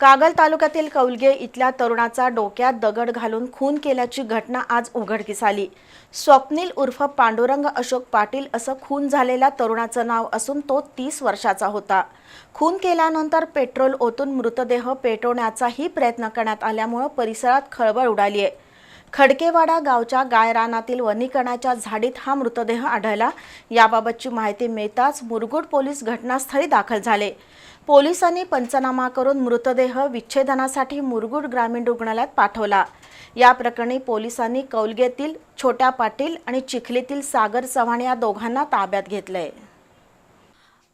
कागल तालुक्यातील कौलगे इथल्या तरुणाचा डोक्यात दगड घालून खून केल्याची घटना आज उघडकीस आली. स्वप्नील उर्फ पांडुरंग अशोक पाटील असं खून झालेल्या तरुणाचं नाव असून तो तीस वर्षाचा होता. खून केल्यानंतर पेट्रोल ओतून मृतदेह पेटवण्याचाही प्रयत्न करण्यात आल्यामुळं परिसरात खळबळ उडाली आहे खडकेवाडा गावच्या गायरानातील वनीकरणाच्या झाडीत हा मृतदेह आढळला. याबाबतची माहिती मिळताच मुरगुड पोलीस घटनास्थळी दाखल झाले. पोलिसांनी पंचनामा करून मृतदेह विच्छेदनासाठी मुरगुड ग्रामीण रुग्णालयात पाठवला. या प्रकरणी पोलिसांनी कौलगेतील छोट्या पाटील आणि चिखलीतील सागर चव्हाण या दोघांना ताब्यात घेतलंय.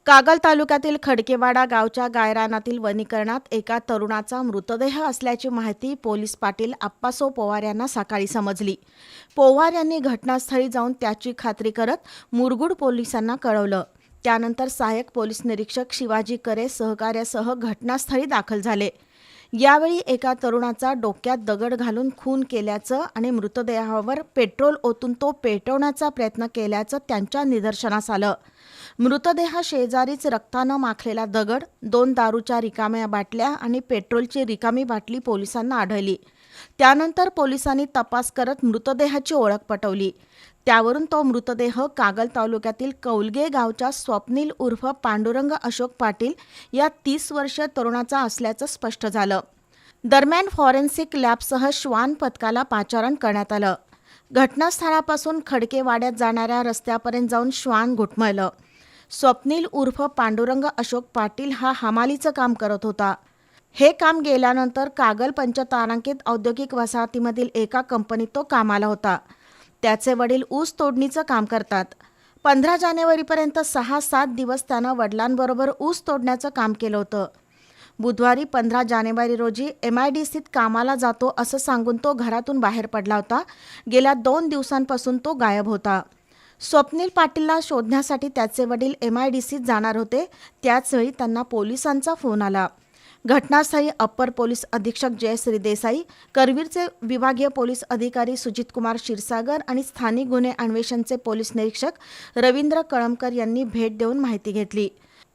कागल तालुक्यातील खडकेवाडा गावच्या गायरानातील वनीकरणात एका तरुणाचा मृतदेह असल्याची माहिती पोलीस पाटील आप्पासो पोवार यांना सकाळी समजली. पोवार यांनी घटनास्थळी जाऊन त्याची खात्री करत मुरगुड पोलिसांना कळवलं. त्यानंतर सहाय्यक पोलीस निरीक्षक शिवाजी करे सहकार्यासह घटनास्थळी दाखल झाले. यावेळी एका तरुणाचा डोक्यात दगड घालून खून केल्याचं आणि मृतदेहावर पेट्रोल ओतून तो पेटवण्याचा प्रयत्न केल्याचं त्यांच्या निदर्शनास आलं. मृतदेहा शेजारीच रक्तानं माखलेला दगड दोन दारूच्या रिकाम्या बाटल्या आणि पेट्रोलची रिकामी बाटली पोलिसांना आढळली. त्यानंतर पोलिसांनी तपास करत मृतदेहाची ओळख पटवली. त्यावरून तो मृतदेह कागल तालुक्यातील कौलगे गावच्या स्वप्नील उर्फ पांडुरंग अशोक पाटील या तीस वर्ष तरुणाचा असल्याचं स्पष्ट झालं. दरम्यान फॉरेन्सिक लॅबसह श्वान पथकाला पाचारण करण्यात आलं. घटनास्थळापासून खडकेवाड्यात जाणाऱ्या रस्त्यापर्यंत जाऊन श्वान घुटमळलं. स्वप्नील उर्फ पांडुरंग अशोक पाटील हा हमालीचं काम करत होता. हे काम गेल्यानंतर कागल पंचतारांकित औद्योगिक वसाहतीमधील एका कंपनीत तो कामाला होता. त्याचे वडील ऊस तोडणीचं काम करतात. पंधरा जानेवारीपर्यंत सहा सात दिवस त्यानं वडिलांबरोबर ऊस तोडण्याचं काम केलं होतं. बुधवारी पंधरा जानेवारी रोजी एम आय डी सीत कामाला जातो असं सांगून तो घरातून बाहेर पडला होता. गेल्या दोन दिवसांपासून तो गायब होता. स्वप्नील पाटीलला शोधण्यासाठी त्याचे वडील एम आय डी सीत जाणार होते. त्याचवेळी त्यांना पोलिसांचा फोन आला. घटनास्थळी अप्पर पोलीस अधीक्षक जयश्री देसाई करवीरचे विभागीय पोलीस अधिकारी सुजित कुमार क्षीरसागर आणि स्थानिक गुन्हे अन्वेषणचे पोलीस निरीक्षक रवींद्र कळमकर यांनी भेट देऊन माहिती घेतली.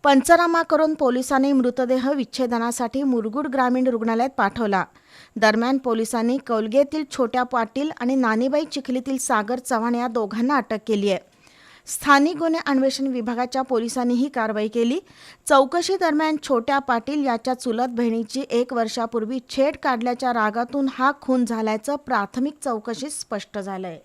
पंचनामा करून पोलिसांनी मृतदेह विच्छेदनासाठी मुरगुड ग्रामीण रुग्णालयात पाठवला. दरम्यान पोलिसांनी कौलगेतील छोट्या पाटील आणि नानीबाई चिखलीतील सागर चव्हाण या दोघांना अटक केली आहे. स्थानिक गुन्हे अन्वेषण विभागाच्या पोलिसांनी ही कारवाई केली. चौकशी दरम्यान छोट्या पाटील याच्या चुलत बहिणीची एक वर्षापूर्वी छेड काढल्याच्या रागातून हा खून झाल्याचं प्राथमिक चौकशीत स्पष्ट झालंय.